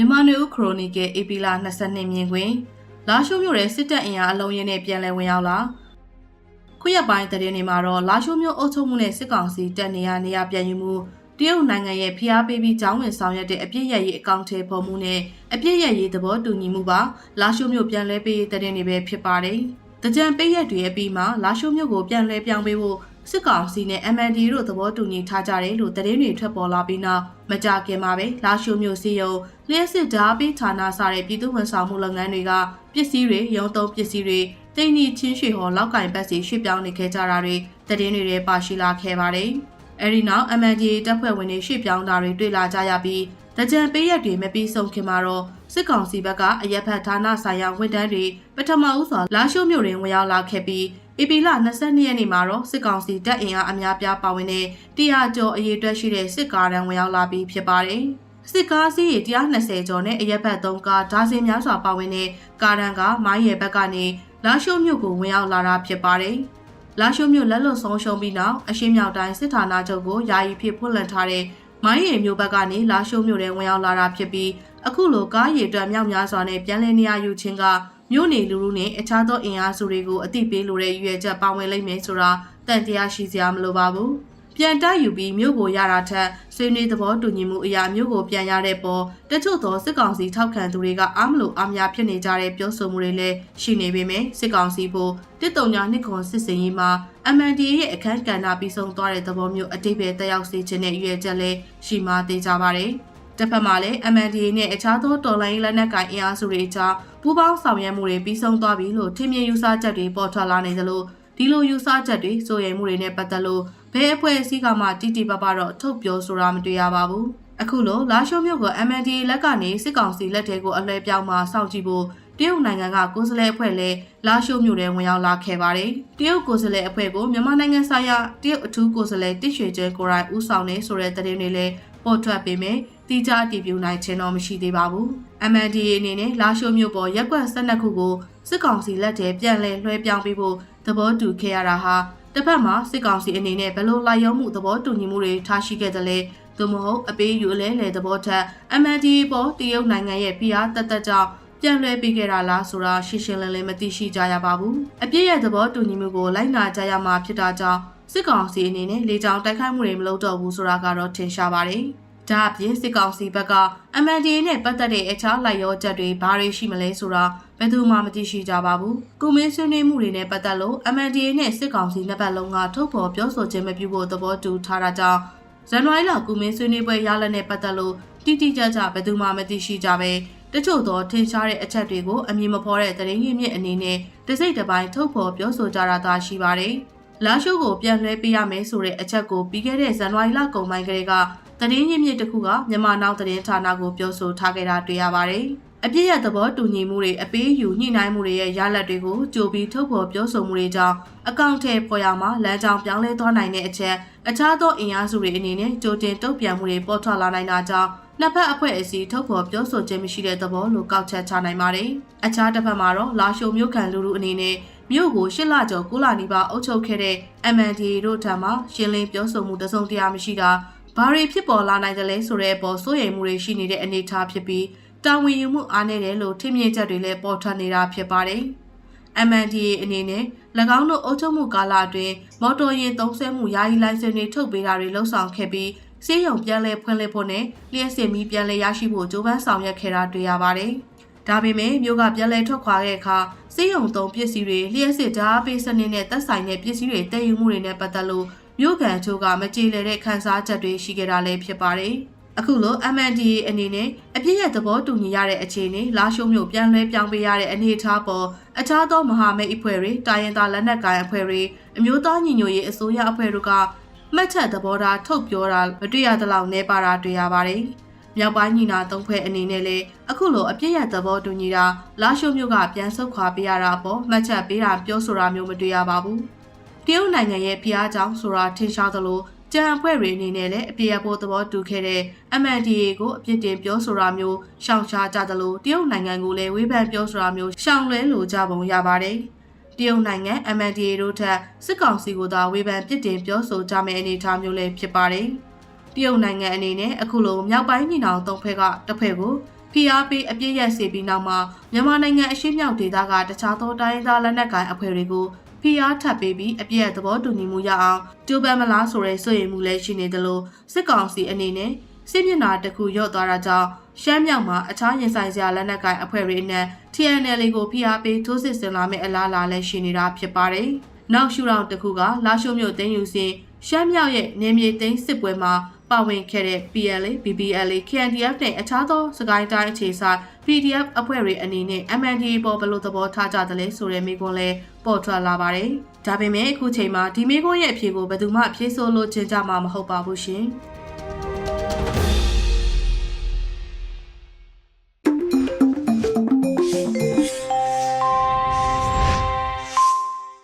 မြန်မာနွေဦးခရိုနီကယ်အေပီလာ22မြင်ခွင်လာရှိုးမြို့ရဲ့စစ်တပ်အင်အားအလုံးရင်းနဲ့ပြန်လည်ဝင်ရောက်လာခုရက်ပိုင်းသတင်းတွေမှာတော့လာရှိုးမြို့အုပ်ချုပ်မှုနဲ့စစ်ကောင်စီတပ်နေရနေရပြန်ယူမှုတရုတ်နိုင်ငံရဲ့ဖိအားပေးပြီးကြောင်းဝင်ဆောင်ရွက်တဲ့အပြစ်ရရေးအကောင့်ထဲပေါ်မှုနဲ့အပြစ်ရရေးသဘောတူညီမှုပါလာရှိုးမြို့ပြန်လဲပေးတဲ့သတင်းတွေပဲဖြစ်ပါတယ်။တကြံပေးရက်တွေအပြီးမှာလာရှိုးမြို့ကိုပြန်လဲပြောင်းပေးဖို့ စစ်ကောင်စီနဲ့ MND တို့သဘောတူညီထားကြတယ်လို့သတင်းတွေထွက်ပေါ်လာပြီးနောက်မကြခင်မှာပဲလာရှိုးမြို့စီယုံလျှက်စစ်ဓာတ်ပေးဌာနစတဲ့ပြည်သူ့ဝန်ဆောင်မှုလုပ်ငန်းတွေကပစ္စည်းတွေရုံသုံးပစ္စည်းတွေတိန်နီချင်းရွှေဟော်လောက်ကင်ပတ်စီရွှေ့ပြောင်းနေခဲ့ကြတာတွေသတင်းတွေထဲပါရှိလာခဲ့ပါတယ်။အဲဒီနောက် MNDA တပ်ဖွဲ့ဝင်တွေရွှေ့ပြောင်းတာတွေတွေ့လာကြရပြီးတကြံပေးရက်တွေမပြီးဆုံးခင်မှာတော့စစ်ကောင်စီဘက်ကအရက်ဖက်ဌာနဆိုင်ရာဝန်ထမ်းတွေပထမဦးစွာလာရှိုးမြို့တွင်ဝင်ရောက်လာခဲ့ပြီး ဧပြီလ22ရက်နေ့မှာတော့စစ်ကောင်စီတပ်အင်အားအများပြားပါဝင်တဲ့တရားကျော်အရေးအတွက်ရှိတဲ့စစ်ကားတန်းဝင်ရောက်လာပြီးဖြစ်ပါတယ်။စစ်ကားစီးရေ120ကျော်နဲ့အရက်ဘတ်3ကားဒါဇင်များစွာပါဝင်တဲ့ကားတန်းကမိုင်းရဲဘက်ကနေလာရှိုးမြို့ကိုဝင်ရောက်လာတာဖြစ်ပါတယ်။လာရှိုးမြို့လက်လွတ်ဆုံးရှုံးပြီးနောက်အရှင်းမြောက်တိုင်းစစ်ဌာနချုပ်ကိုယာယီဖြစ်ဖွင့်လှစ်ထားတဲ့မိုင်းရဲမြို့ဘက်ကနေလာရှိုးမြို့ထဲဝင်ရောက်လာတာဖြစ်ပြီးအခုလိုကားရည်အတွက်မြောက်များစွာနဲ့ပြန်လည်နေရာယူခြင်းက မြို့နေလူလူနဲ့အခြားသောအင်အားစုတွေကိုအသိပေးလိုတဲ့ရည်ရွယ်ချက်ပါဝင်လိမ့်မယ်ဆိုတာတန်တရားရှိစရာမလိုပါဘူး။ပြန်တိုက်ယူပြီးမြို့ကိုရတာထက်ဆွေးနွေးသဘောတူညီမှုအရာမြို့ကိုပြန်ရတဲ့ပေါ်တချို့သောစစ်ကောင်စီထောက်ခံသူတွေကအားမလို့အားများဖြစ်နေကြတဲ့ပြောဆိုမှုတွေလည်းရှိနေပေမဲ့စစ်ကောင်စီဖို့တစ်တုံညာနှစ်ခွန်စစ်စင်ရေးမှာ MNDA ရဲ့အခမ်းကဏ္ဍပြီးဆုံးသွားတဲ့သဘောမျိုးအတိတ်ပဲတက်ရောက်စေခြင်းနဲ့ရည်ရွယ်ချက်လည်းရှိမှသေးကြပါတယ်။ တစ်ဖက်မှာလည်း MNDA နဲ့အခြားသောတော်လိုင်းလက်နက်ကိုင်အင်အားစုတွေကြားပူးပေါင်းဆောင်ရွက်မှုတွေပြီးဆုံးသွားပြီလို့ထင်မြင်ယူဆချက်တွေပေါ်ထွက်လာနေသလိုဒီလိုယူဆချက်တွေစိုးရိမ်မှုတွေနဲ့ပတ်သက်လို့ဘယ်အဖွဲ့အစည်းကမှတိတိပပတော့ထုတ်ပြောဆိုတာမတွေ့ရပါဘူး။အခုလိုလာရှိုးမြို့က MNDA လက်ကနေစစ်ကောင်စီလက်ထဲကိုအလွှဲပြောင်းမှစောင့်ကြည့်ဖို့တရုတ်နိုင်ငံကကိုယ်စားလှယ်အဖွဲ့လည်းလာရှိုးမြို့ထဲဝင်ရောက်လာခဲ့ပါတယ်။တရုတ်ကိုယ်စားလှယ်အဖွဲ့ကိုမြန်မာနိုင်ငံဆိုင်ရာတရုတ်အထူးကိုယ်စားလှယ်တစ်ရွှေကျဲကိုရိုင်းဦးဆောင်နေဆိုတဲ့သတင်းတွေလည်း ပေါ်ထွက်ပေမဲ့တိကျအတည်ပြုနိုင်ခြင်းတော့မရှိသေးပါဘူး။ MNDA အနေနဲ့လာရှိုးမြို့ပေါ်ရက်ကွက်12ခုကိုစစ်ကောင်စီလက်ထဲပြန်လည်လွှဲပြောင်းပေးဖို့သဘောတူခဲ့ရတာဟာတစ်ဖက်မှာစစ်ကောင်စီအနေနဲ့ဘယ်လိုလိုက်ရုံမှုသဘောတူညီမှုတွေထားရှိခဲ့သလဲသို့မဟုတ်အပေးယူအလဲလေသဘောထက် MNDA ပေါ်တရုတ်နိုင်ငံရဲ့ဖိအားတက်တက်ကြောင့်ပြန်လွှဲပေးခဲ့တာလားဆိုတာရှင်းရှင်းလင်းလင်းမသိရှိကြရပါဘူး။အပြည့်ရဲ့သဘောတူညီမှုကိုလိုက်နာကြရမှာဖြစ်တာကြောင့် စစ်ကောင်စီအနေနဲ့လေကြောင်းတိုက်ခိုက်မှုတွေမလုပ်တော့ဘူးဆိုတာကတော့ထင်ရှားပါတယ်။ဒါအပြင်စစ်ကောင်စီဘက်က MNDA နဲ့ပတ်သက်တဲ့အခြားလိုက်ရောချက်တွေဘာတွေရှိမလဲဆိုတာဘယ်သူမှမသိရှိကြပါဘူး။ကုမင်းဆွေးနွေးမှုတွေနဲ့ပတ်သက်လို့ MNDA နဲ့စစ်ကောင်စီနှစ်ပတ်လုံးကထုတ်ဖော်ပြောဆိုခြင်းမပြုဖို့သဘောတူထားတာကြောင့်ဇန်နဝါရီလကုမင်းဆွေးနွေးပွဲရလနဲ့ပတ်သက်လို့တိတိကျကျဘယ်သူမှမသိရှိကြပဲတချို့သောထင်ရှားတဲ့အချက်တွေကိုအမည်မဖော်တဲ့သတင်းရင်းမြစ်အနေနဲ့တစိမ့်တစ်ပိုင်းထုတ်ဖော်ပြောဆိုကြတာသာရှိပါတယ်။ လာရှိုးကိုပြန်လွှဲပေးရမယ်ဆိုတဲ့အချက်ကိုပြီးခဲ့တဲ့ဇန်နဝါရီလကုန်ပိုင်းကလေးကသတင်းရင်းမြစ်တစ်ခုကမြန်မာနောက်သတင်းဌာနကိုပြောဆိုထားခဲ့တာတွေ့ရပါတယ်။အပြည့်ရသဘောတူညီမှုတွေအပေးယူညှိနှိုင်းမှုတွေရဲ့ရလဒ်တွေကိုကြိုပြီးထုတ်ဖော်ပြောဆိုမှုတွေကြောင့်အကောင့်ထဲပေါ်ရမှာလမ်းကြောင်းပြောင်းလဲသွားနိုင်တဲ့အချက်အခြားသောအင်အားစုတွေအနေနဲ့ကြိုတင်တုံ့ပြန်မှုတွေပေါ်ထွက်လာနိုင်တာကြောင့်နှစ်ဖက်အဖွဲ့အစည်းထုတ်ဖော်ပြောဆိုခြင်းမရှိတဲ့သဘောလို့ကောက်ချက်ချနိုင်ပါတယ်။အခြားတစ်ဖက်မှာတော့လာရှိုမြို့ခံလူလူအနေနဲ့ မြို့ကိုရှစ်လကျော်9လနီးပါးအုပ်ချုပ်ခဲ့တဲ့ MNDA တို့ထံမှရှင်းလင်းပြောဆိုမှုတစုံတရာမရှိတာဘာတွေဖြစ်ပေါ်လာနိုင်တယ်လဲဆိုတဲ့အပေါ်စိုးရိမ်မှုတွေရှိနေတဲ့အနေအထားဖြစ်ပြီးတာဝန်ယူမှုအားနည်းတယ်လို့ထင်မြင်ချက်တွေလည်းပေါ်ထွက်နေတာဖြစ်ပါတယ်။ MNDA အနေနဲ့၎င်းတို့အုပ်ချုပ်မှုကာလအတွင်းမော်တော်ယာဉ်သုံးဆွဲမှုယာယီလိုင်စင်တွေထုတ်ပေးတာတွေလှုံ့ဆော်ခဲ့ပြီးစေးရုံပြန်လဲဖွင့်လှစ်ဖို့နဲ့လျှက်စစ်မီပြန်လဲရရှိဖို့ကြိုးပမ်းဆောင်ရွက်ခဲ့တာတွေ့ရပါတယ်။ဒါပေမဲ့မြို့ကပြန်လဲထွက်ခွာတဲ့အခါ စေးရုံသုံးပစ္စည်းတွေလျှက်စစ်ဓာတ်ပေးစနစ်နဲ့သက်ဆိုင်တဲ့ပစ္စည်းတွေတည်ယူမှုတွေနဲ့ပတ်သက်လို့မြို့ကန်ချို့ကမကြေလည်တဲ့ခန်းစားချက်တွေရှိခဲ့တာလည်းဖြစ်ပါတယ်။အခုလို MNDA အနေနဲ့အပြည့်ရဲ့သဘောတူညီရတဲ့အခြေအနေလာရှိုးမျိုးပြန်လဲပြောင်းပေးရတဲ့အနေအထားပေါ်အခြားသောမဟာမိတ်အဖွဲ့တွေတာရင်သားလက်နက်ကိုင်အဖွဲ့တွေအမျိုးသားညီညွတ်ရေးအစိုးရအဖွဲ့တို့ကမှတ်ချက်သဘောထားထုတ်ပြောတာမတွေ့ရသလောက်နေပါတာတွေ့ရပါတယ်။ မြောက်ပိုင်းညီနာသုံးဖွဲ့အနေနဲ့လည်းအခုလိုအပြည့်ရသဘောတူညီတာလာရှိုးမျိုးကပြန်ဆုတ်ခွာပေးရတာအပေါ်မှတ်ချက်ပေးတာပြောဆိုတာမျိုးမတွေ့ရပါဘူး။တရုတ်နိုင်ငံရဲ့ဖိအားကြောင့်ဆိုတာထင်ရှားသလိုကြံအဖွဲ့တွေအနေနဲ့လည်းအပြည့်အဖို့သဘောတူခဲ့တဲ့ MNDA ကိုအပြစ်တင်ပြောဆိုတာမျိုးရှောင်ရှားကြသလိုတရုတ်နိုင်ငံကိုလည်းဝေဖန်ပြောဆိုတာမျိုးရှောင်လွဲလိုကြပုံရပါတယ်။တရုတ်နိုင်ငံ MNDA တို့ထက်စစ်ကောင်စီကိုသာဝေဖန်ပြစ်တင်ပြောဆိုကြမယ့်အနေအထားမျိုးလည်းဖြစ်ပါတယ်။ တရုတ်နိုင်ငံအနေနဲ့အခုလိုမြောက်ပိုင်းညီနောင်သုံးဖက်ကတစ်ဖက်ကို PRP အပြည့်ရစေပြီးနောက်မှာမြန်မာနိုင်ငံအရှေ့မြောက်ဒေသကတခြားသောတိုင်းရင်းသားလက်နက်ကိုင်အဖွဲ့တွေကို PR ထပ်ပေးပြီးအပြည့်အသဘောတူညီမှုရအောင်ကြိုးပမ်းမလားဆိုတဲ့စိုးရိမ်မှုလည်းရှိနေသလိုစစ်ကောင်စီအနေနဲ့စစ်မျက်နှာတစ်ခုရော့သွားတာကြောင့်ရှမ်းမြောက်မှာအခြားရင်ဆိုင်စရာလက်နက်ကိုင်အဖွဲ့တွေနဲ့ TNL ကို PR ပေးထိုးစစ်ဆင်လာမယ့်အလားအလာလည်းရှိနေတာဖြစ်ပါတယ်။နောက်ရှူတောင်တစ်ခုကလာရှိုးမြို့သိမ်းယူစဉ်ရှမ်းမြောက်ရဲ့နေမြေသိမ်းစစ်ပွဲမှာ ပါဝင်ခဲ့တဲ့ PLA, BBLA, KNDF နဲ့အခြားသောစကိုင်းတိုင်းအခြေစိုက် PDF အဖွဲ့တွေအနေနဲ့ MNDA ပေါ်ဘယ်လိုသဘောထားကြသလဲဆိုတဲ့မိကွန်းလဲပေါ်ထွက်လာပါတယ်။ဒါပေမဲ့အခုချိန်မှာဒီမိကွန်းရဲ့အဖြေကိုဘယ်သူမှဖြေဆိုလို့ချင်ကြမှာမဟုတ်ပါဘူးရှင်။